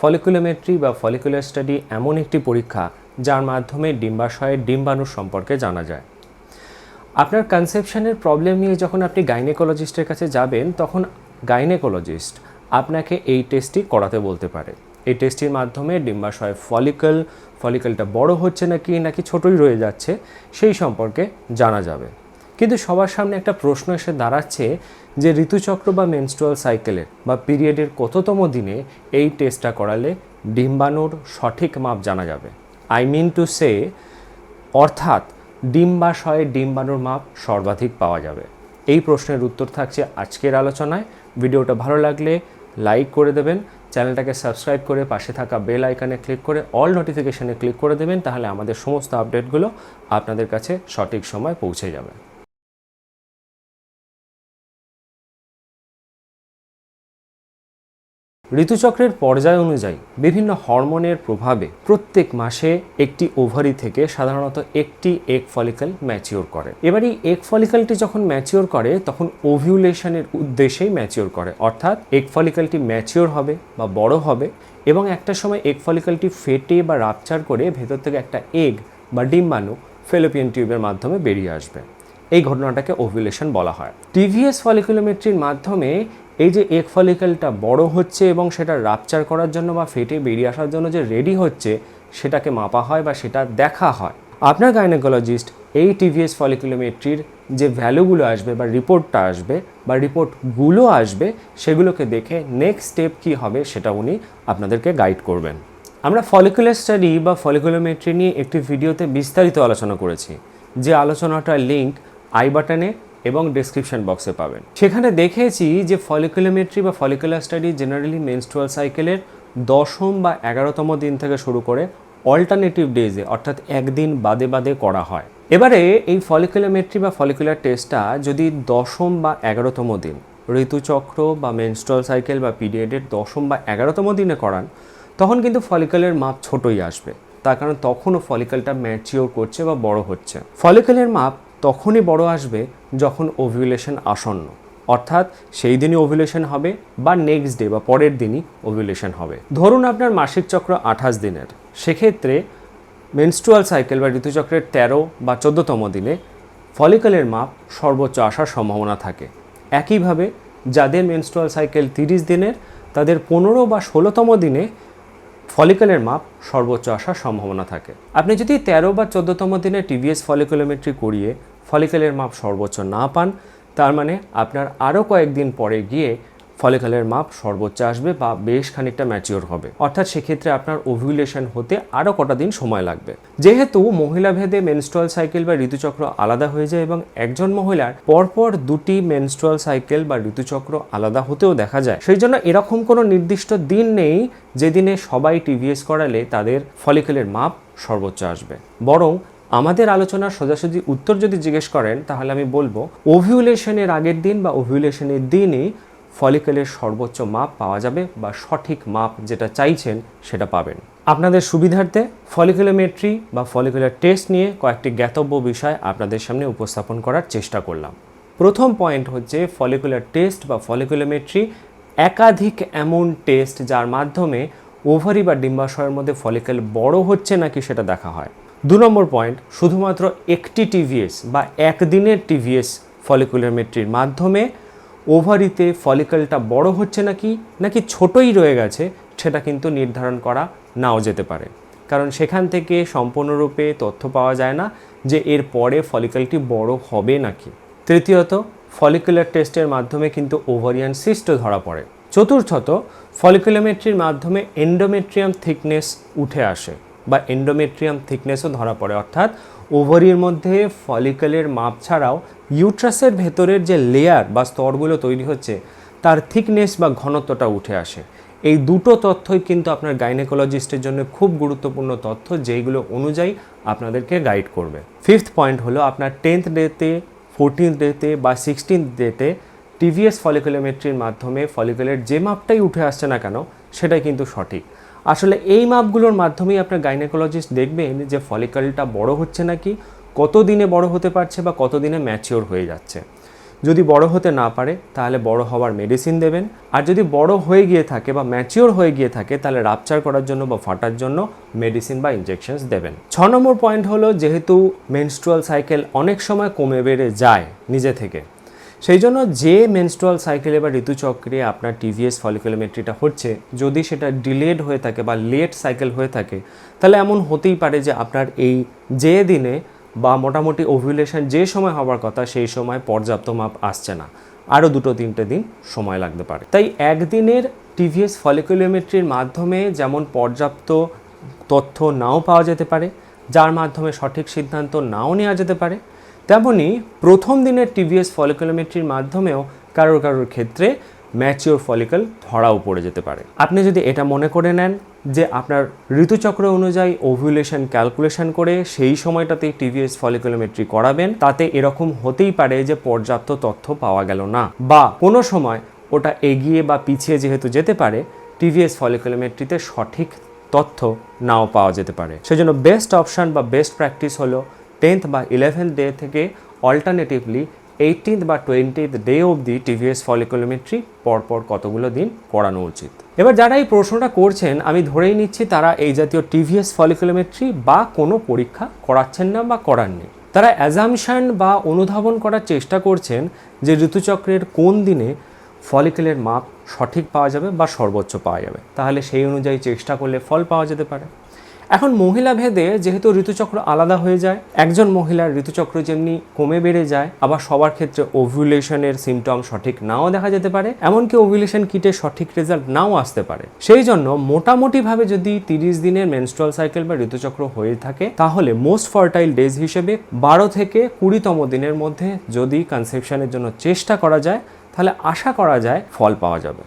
Folliculometry বা follicular study এমন একটি পরীক্ষা যার মাধ্যমে ডিম্বাশয়ের ডিম্বাণুর সম্পর্কে জানা যায়। আপনার কনসেপশনের প্রবলেম নিয়ে যখন আপনি গাইনেকোলজিস্টের কাছে যাবেন, তখন গাইনেকোলজিস্ট আপনাকে এই টেস্টটি করাতে বলতে পারে। এই টেস্টটির মাধ্যমে ডিম্বাশয় ফলিকল ফলিকলটা বড় হচ্ছে নাকি নাকি ছোটই রয়ে যাচ্ছে, সেই সম্পর্কে জানা যাবে। কিন্তু সবার সামনে একটা প্রশ্ন এসে দাঁড়াচ্ছে যে ঋতুচক্র বা মেনস্ট্রুয়াল সাইকেলের বা পিরিয়ডের কততম দিনে এই টেস্টটা করালে ডিম্বাণুর সঠিক মাপ জানা যাবে? আই মিন টু সে অর্থাৎ ডিম্বাশয়ে ডিম্বাণুর মাপ সর্বাধিক পাওয়া যাবে। এই প্রশ্নের উত্তর থাকছে আজকের আলোচনায়। ভিডিওটা ভালো লাগলে লাইক করে দেবেন। চ্যানেলটাকে সাবস্ক্রাইব করে পাশে থাকা বেল আইকনে ক্লিক করে অল নোটিফিকেশানে ক্লিক করে দেবেন, তাহলে আমাদের সমস্ত আপডেটগুলো আপনাদের কাছে সঠিক সময় পৌঁছে যাবে। ঋতুচক্রের পর্যায় অনুযায়ী বিভিন্ন হরমোনের প্রভাবে প্রত্যেক মাসে একটি ওভারি থেকে সাধারণত একটি এগ ফলিকল ম্যাচিওর করে। এবার এই এগ ফলিকলটি যখন ম্যাচিওর করে, তখন ওভিউলেশনের উদ্দেশ্যেই ম্যাচিওর করে। অর্থাৎ এগ ফলিকলটি ম্যাচিওর হবে বা বড় হবে এবং একটা সময় এগ ফলিকলটি ফেটে বা রাপচার করে ভেতর থেকে একটা এগ বা ডিম্বাণু ফেলোপিয়ান টিউবের মাধ্যমে বেরিয়ে আসবে। এই ঘটনাটাকে ওভিউলেশন বলা হয়। টিভিএস ফলিকুলোমেট্রির মাধ্যমে এই যে এগ ফলিকলটা বড় হচ্ছে এবং সেটা রাপচার করার জন্য বা ফেটে বেরিয়ে আসার জন্য যে রেডি হচ্ছে, সেটাকে মাপা হয় বা সেটা দেখা হয়। আপনার গাইনোকোলজিস্ট এই টিভিএস ফলিকুলোমেট্রির যে ভ্যালুগুলো আসবে বা রিপোর্টটা আসবে বা রিপোর্টগুলো আসবে, সেগুলোকে দেখে নেক্সট স্টেপ কী হবে সেটা উনি আপনাদেরকে গাইড করবেন। আমরা ফলিকুলার স্টাডি বা ফলিকুলোমেট্রি নিয়ে একটি ভিডিওতে বিস্তারিত আলোচনা করেছি। যে আলোচনাটার লিঙ্ক আই বাটনে এবং ডেসক্রিপশন বক্সে পাবেন। সেখানে দেখেছি যে ফলিকুলোমেট্রি বা ফলিকুলার স্টাডি জেনারেলি মেনস্ট্রুয়াল সাইকেলের দশম বা এগারোতম দিন থেকে শুরু করে অল্টারনেটিভ ডেজে অর্থাৎ একদিন বাদে বাদে করা হয়। এবারে এই ফলিকুলোমেট্রি বা ফলিকুলার টেস্টটা যদি দশম বা এগারোতম দিন, ঋতুচক্র বা মেনস্ট্রুয়াল সাইকেল বা পিরিয়ডের দশম বা এগারোতম দিনে করান, তখন কিন্তু ফলিকলের মাপ ছোটই আসবে। তার কারণ তখনও ফলিকলটা ম্যাচিওর করছে বা বড় হচ্ছে। ফলিকলের মাপ তখনই বড় আসবে যখন ওভিউলেশন আসন্ন। অর্থাৎ সেই দিনই ওভিউলেশন হবে বা নেক্সট ডে বা পরের দিনই ওভিউলেশন হবে। ধরুন আপনার মাসিক চক্র আঠাশ দিনের। সেক্ষেত্রে মেনস্ট্রুয়াল সাইকেল বা ঋতুচক্রের তেরো বা চোদ্দোতম দিনে ফলিকলের মাপ সর্বোচ্চ আসার সম্ভাবনা থাকে। একইভাবে যাদের মেনস্ট্রুয়াল সাইকেল তিরিশ দিনের, তাদের পনেরো বা ষোলোতম দিনে ফলিকলের মাপ সর্বোচ্চ আসার সম্ভাবনা থাকে। আপনি যদি তেরো বা চোদ্দতম দিনে টিভিএস ফলিকুলোমেট্রি করিয়ে ফলিকলের মাপ সর্বোচ্চ না পান, তার মানে আপনার আরও কয়েকদিন পরে গিয়ে ফলিকলের মাপ সর্বোচ্চ আসবে বা বেশ খানিকটা ম্যাচিওর হবে। অর্থাৎ সেক্ষেত্রে আপনার ওভিউলেশন হতে আরও কটা দিন সময় লাগবে। যেহেতু মহিলা ভেদে মেনস্ট্রুয়াল সাইকেল বা ঋতুচক্র আলাদা হয়ে যায় এবং একজন মহিলার পরপর দুটি মেনস্ট্রুয়াল সাইকেল বা ঋতুচক্র আলাদা হতেও দেখা যায়, সেই জন্য এরকম কোনো নির্দিষ্ট দিন নেই যেদিনে সবাই টিভিএস করালে তাদের ফলিকলের মাপ সর্বোচ্চ আসবে। বরং আমাদের আলোচনার সোজাসুজি উত্তর যদি জিজ্ঞেস করেন, তাহলে আমি বলব ওভিউলেশনের আগের দিন বা ওভিউলেশনের দিনই ফলিকলের সর্বোচ্চ মাপ পাওয়া যাবে বা সঠিক মাপ যেটা চাইছেন সেটা পাবেন। আপনাদের সুবিধার্থে ফলিকুলোমেট্রি বা ফলিকুলার টেস্ট নিয়ে কয়েকটি জ্ঞাতব্য বিষয় আপনাদের সামনে উপস্থাপন করার চেষ্টা করলাম। প্রথম পয়েন্ট হচ্ছে ফলিকুলার টেস্ট বা ফলিকুলোমেট্রি একাধিক এমন টেস্ট যার মাধ্যমে ওভারি বা ডিম্বাশয়ের মধ্যে ফলিকল বড় হচ্ছে নাকি সেটা দেখা হয়। দু নম্বর পয়েন্ট, শুধুমাত্র একটি টিভিএস বা একদিনের টিভিএস ফলিকুলোমেট্রির মাধ্যমে ওভারিতে ফলিকলটা বড় হচ্ছে নাকি নাকি ছোটই রয়ে গেছে, সেটা কিন্তু নির্ধারণ করা নাও যেতে পারে। কারণ সেখান থেকে সম্পূর্ণরূপে তথ্য পাওয়া যায় না যে এর পরে ফলিকলটি বড় হবে নাকি। তৃতীয়ত, ফলিকুলার টেস্টের মাধ্যমে কিন্তু ওভারিয়ান সিস্ট ধরা পড়ে। চতুর্থত, ফলিকুলোমেট্রির মাধ্যমে এন্ডোমেট্রিয়াম থিকনেস উঠে আসে বা এন্ডোমেট্রিয়াম থিকনেসও ধরা পড়ে, অর্থাৎ ওভারির মধ্যে ফলিকলের মাপ ছাড়াও ইউট্রাসের ভেতরের যে লেয়ার বা স্তরগুলো তৈরি হচ্ছে, তার থিকনেস বা ঘনত্বটা উঠে আসে। এই দুটো তথ্যই কিন্তু আপনার গাইনেকোলজিস্টের জন্য খুব গুরুত্বপূর্ণ তথ্য, যেইগুলো অনুযায়ী আপনাদেরকে গাইড করবে। ফিফথ পয়েন্ট হলো আপনার টেন্থ ডেতে ফোরটিন্থ ডেতে বা সিক্সটিন্থ ডেতে টিভিএস ফলিকুলোমেট্রির মাধ্যমে ফলিকুলের যে মাপটাই উঠে আসছে না কেন, সেটাই কিন্তু সঠিক। আসলে এই মাপগুলোর মাধ্যমেই আপনার গাইনেকোলজিস্ট দেখবেন যে ফলিকলটা বড় হচ্ছে নাকি কত দিনে বড় হতে পারছে বা কত দিনে ম্যাচিওর হয়ে যাচ্ছে। যদি বড় হতে না পারে, তাহলে বড় হওয়ার মেডিসিন দেবেন। আর যদি বড় হয়ে গিয়ে থাকে বা ম্যাচিওর হয়ে গিয়ে থাকে, তাহলে রাপচার করার জন্য বা ফাটার জন্য মেডিসিন বা ইনজেকশনস দেবেন। ছ নম্বর পয়েন্ট হলো, যেহেতু মেনস্ট্রুয়াল সাইকেল অনেক সময় কমে বেড়ে যায় নিজে থেকে সেই জন্য যে মেনস্ট্রুয়াল সাইকেলে বা ঋতুচক্রে আপনার টিভিএস ফলিকুলোমেট্রিটা হচ্ছে, যদি সেটা ডিলেড হয়ে থাকে বা লেট সাইকেল হয়ে থাকে, তাহলে এমন হতেই পারে যে আপনার এই যে দিনে বা মোটামুটি ওভুলেশন যে সময় হওয়ার কথা, সেই সময় পর্যাপ্ত মাপ আসছে না। আরও দুটো তিনটে দিন সময় লাগতে পারে। তাই একদিনের টিভিএস ফলিকুলোমেট্রির মাধ্যমে যেমন পর্যাপ্ত তথ্য নাও পাওয়া যেতে পারে, যার মাধ্যমে সঠিক সিদ্ধান্ত নাও নেওয়া যেতে পারে তেমনি প্রথম দিনের টিভিএস ফলিকুলোমেট্রির মাধ্যমেও কারোর কারোর ক্ষেত্রে ম্যাচিওর ফলিকল ধরাও পড়ে যেতে পারে। আপনি যদি এটা মনে করে নেন যে আপনার ঋতুচক্র অনুযায়ী ওভুলেশন ক্যালকুলেশন করে সেই সময়টাতেই টিভিএস ফলিকুলোমেট্রি করাবেন, তাতে এরকম হতেই পারে যে পর্যাপ্ত তথ্য পাওয়া গেল না। বা কোনো সময় ওটা এগিয়ে বা পিছিয়ে যেহেতু যেতে পারে, টিভিএস ফলিকুলোমেট্রিতে সঠিক তথ্য নাও পাওয়া যেতে পারে। সেজন্য বেস্ট অপশান বা বেস্ট প্র্যাকটিস হলো টেন্থ বা ইলেভেন্থ ডে থেকে অল্টারনেটিভলি এইটিন্থ বা টোয়েন্টিথ ডে অবধি টিভিএস ফলিকুলোমেট্রি পরপর কতগুলো দিন করানো উচিত। এবার যারা এই প্রশ্নটা করছেন, আমি ধরেই নিচ্ছি তারা এই জাতীয় টিভিএস ফলিকুলোমেট্রি বা কোনো পরীক্ষা করাচ্ছেন না বা করাননি। তারা অ্যাজামশান বা অনুধাবন করার চেষ্টা করছেন যে ঋতুচক্রের কোন দিনে ফলিকেলের মাপ সঠিক পাওয়া যাবে বা সর্বোচ্চ পাওয়া যাবে। তাহলে সেই অনুযায়ী চেষ্টা করলে ফল পাওয়া যেতে পারে। এখন মহিলা ভেদে যেহেতু ঋতুচক্র আলাদা হয়ে যায়, একজন মহিলার ঋতুচক্র যেমনি কমে বেড়ে যায়, আবার সবার ক্ষেত্রে ওভুলেশনের সিমটম সঠিক নাও দেখা যেতে পারে, এমনকি ওভুলেশন কিটে সঠিক রেজাল্ট নাও আসতে পারে। সেই জন্য মোটামুটিভাবে যদি তিরিশ দিনের মেনস্ট্রুয়াল সাইকেল বা ঋতুচক্র হয়ে থাকে, তাহলে মোস্ট ফার্টাইল ডেজ হিসেবে বারো থেকে কুড়িতম দিনের মধ্যে যদি কনসেপশনের জন্য চেষ্টা করা যায়, তাহলে আশা করা যায় ফল পাওয়া যাবে।